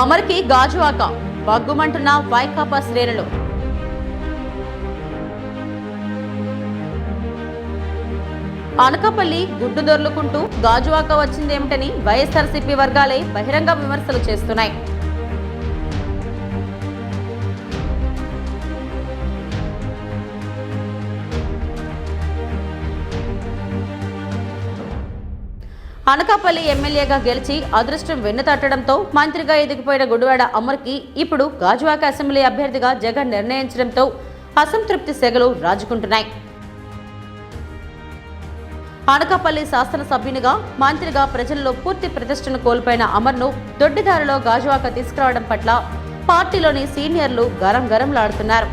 అమర్కి గాజువాక బగ్గుమంటున్న వైకాపా శ్రేణులు అనకాపల్లి గుడ్డు దొర్లుకుంటూ గాజువాక వచ్చిందేమిటని వైఎస్ఆర్సీపీ వర్గాలే బహిరంగ విమర్శలు చేస్తున్నాయి. అనకాపల్లి ఎమ్మెల్యేగా గెలిచి అదృష్టం వెన్నుతట్టడంతో మంత్రిగా ఎదిగిపోయిన గుడివాడ అమర్కి ఇప్పుడు గాజువాక అసెంబ్లీ అభ్యర్థిగా జగన్ నిర్ణయించడంతో అసంతృప్తి సెగలు రాజుకుంటున్నాయి. అనకాపల్లి శాసనసభ్యునిగా మంత్రిగా ప్రజల్లో పూర్తి ప్రతిష్టను కోల్పోయిన అమర్ను దొడ్డిదారిలో గాజువాక తీసుకురావడం పట్ల పార్టీలోని సీనియర్లు గరం గరంలాడుతున్నారు.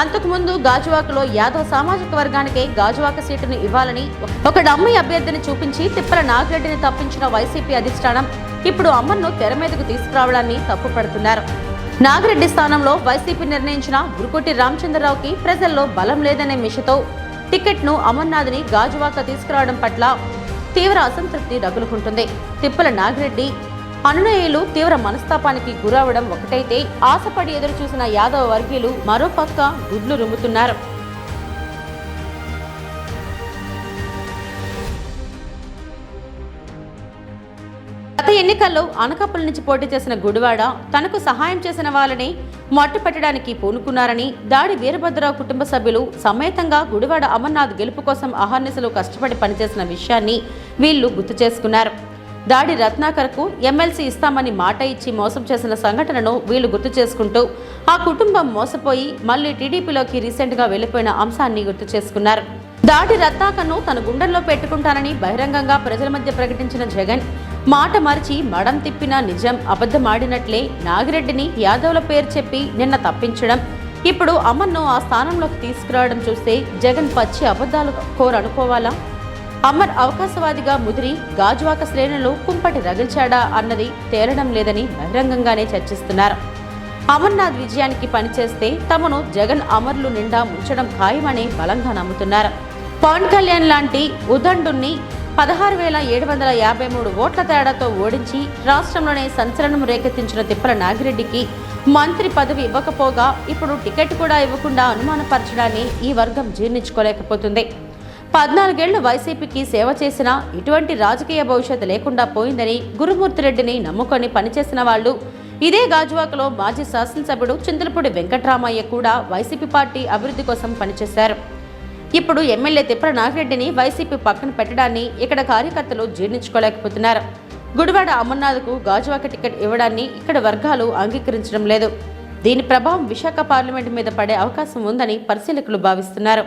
అంతకుముందు గాజువాకలో యాదవ్ సామాజిక వర్గానికే గాజువాక సీటును ఇవ్వాలని ఒక డమ్మి అభ్యర్థిని చూపించి తిప్పల నాగిరెడ్డిని తప్పించిన వైసీపీ అధిష్టానం ఇప్పుడు అమ్మన్ను తెర మీదకు తీసుకురావడాన్ని తప్పుపడుతున్నారు నాగిరెడ్డి స్థానంలో వైసీపీ నిర్ణయించిన గురుకోటి రామచంద్రరావుకి ప్రజల్లో బలం లేదనే మిషతో టికెట్ను అమర్నాథ్ని గాజువాక తీసుకురావడం పట్ల తీవ్ర అసంతృప్తి రగులుకుంటుంది. తిప్పల నాగిరెడ్డి అనునయులు తీవ్ర మనస్తాపానికి గురవడం ఒకటైతే ఆశపడి ఎదురుచూసిన యాదవ వర్గీయులు మరోపక్క గుడ్లు రుమ్ముతున్నారు. గత ఎన్నికల్లో అనకాపల్లి నుంచి పోటీ చేసిన గుడివాడ తనకు సహాయం చేసిన వాళ్ళని మట్టుపెట్టడానికి పూనుకున్నారని దాడి వీరభద్రరావు కుటుంబ సభ్యులు సమేతంగా గుడివాడ అమర్నాథ్ గెలుపు కోసం అహర్నిశలు కష్టపడి పనిచేసిన విషయాన్ని వీళ్ళు గుర్తు చేసుకున్నారు. దాడి రత్నాకర్కు ఎమ్మెల్సీ ఇస్తామని మాట ఇచ్చి మోసం చేసిన సంఘటనను వీళ్ళు గుర్తు చేసుకుంటూ ఆ కుటుంబం మోసపోయి మళ్ళీ టీడీపీలోకి రీసెంట్గా వెళ్ళిపోయిన అంశాన్ని గుర్తు చేసుకున్నారు. దాడి రత్నాకర్ను తన గుండెల్లో పెట్టుకుంటానని బహిరంగంగా ప్రజల మధ్య ప్రకటించిన జగన్ మాట మరిచి మడం తిప్పిన నిజం అబద్ధమాడినట్లే నాగిరెడ్డిని యాదవ్ల పేరు చెప్పి నిన్న తప్పించడం. ఇప్పుడు అమన్ను ఆ స్థానంలోకి తీసుకురావడం చూస్తే జగన్ పచ్చి అబద్ధాలు కోరనుకోవాలా? అమర్ అవకాశవాదిగా ముదిరి గాజువాక శ్రేణులు కుంపటి రగిల్చాడా అన్నది తేలడం లేదని బహిరంగంగానే చర్చిస్తున్నారు. అమర్నాథ్ విజయానికి పనిచేస్తే తమను జగన్ అమర్లు నిండా ముంచడం ఖాయమని బలంగా నమ్ముతున్నారు. పవన్ కళ్యాణ్ లాంటి ఉదండుణ్ణి పదహారు వేల ఏడు వందల యాభై మూడు ఓట్ల తేడాతో ఓడించి రాష్ట్రంలోనే సంచలనం రేకెత్తించిన తిప్పల నాగిరెడ్డికి మంత్రి పదవి ఇవ్వకపోగా ఇప్పుడు టికెట్ కూడా ఇవ్వకుండా అనుమానపరచడాన్ని ఈ వర్గం జీర్ణించుకోలేకపోతుంది. పద్నాలుగేళ్ళు వైసీపీకి సేవ చేసినా ఇటువంటి రాజకీయ భవిష్యత్తు లేకుండా పోయిందని గురుమూర్తిరెడ్డిని నమ్ముకొని పనిచేసిన వాళ్ళు. ఇదే గాజువాకలో మాజీ శాసనసభ్యుడు చింతలపూడి వెంకట్రామయ్య కూడా వైసీపీ పార్టీ అభివృద్ధి కోసం పనిచేశారు. ఇప్పుడు ఎమ్మెల్యే తిప్పల నాగిరెడ్డిని వైసీపీ పక్కన పెట్టడాన్ని ఇక్కడ కార్యకర్తలు జీర్ణించుకోలేకపోతున్నారు. గుడివాడ అమర్నాథ్కు గాజువాక టికెట్ ఇవ్వడాన్ని ఇక్కడ వర్గాలు అంగీకరించడం లేదు. దీని ప్రభావం విశాఖ పార్లమెంటు మీద పడే అవకాశం ఉందని పరిశీలకులు భావిస్తున్నారు.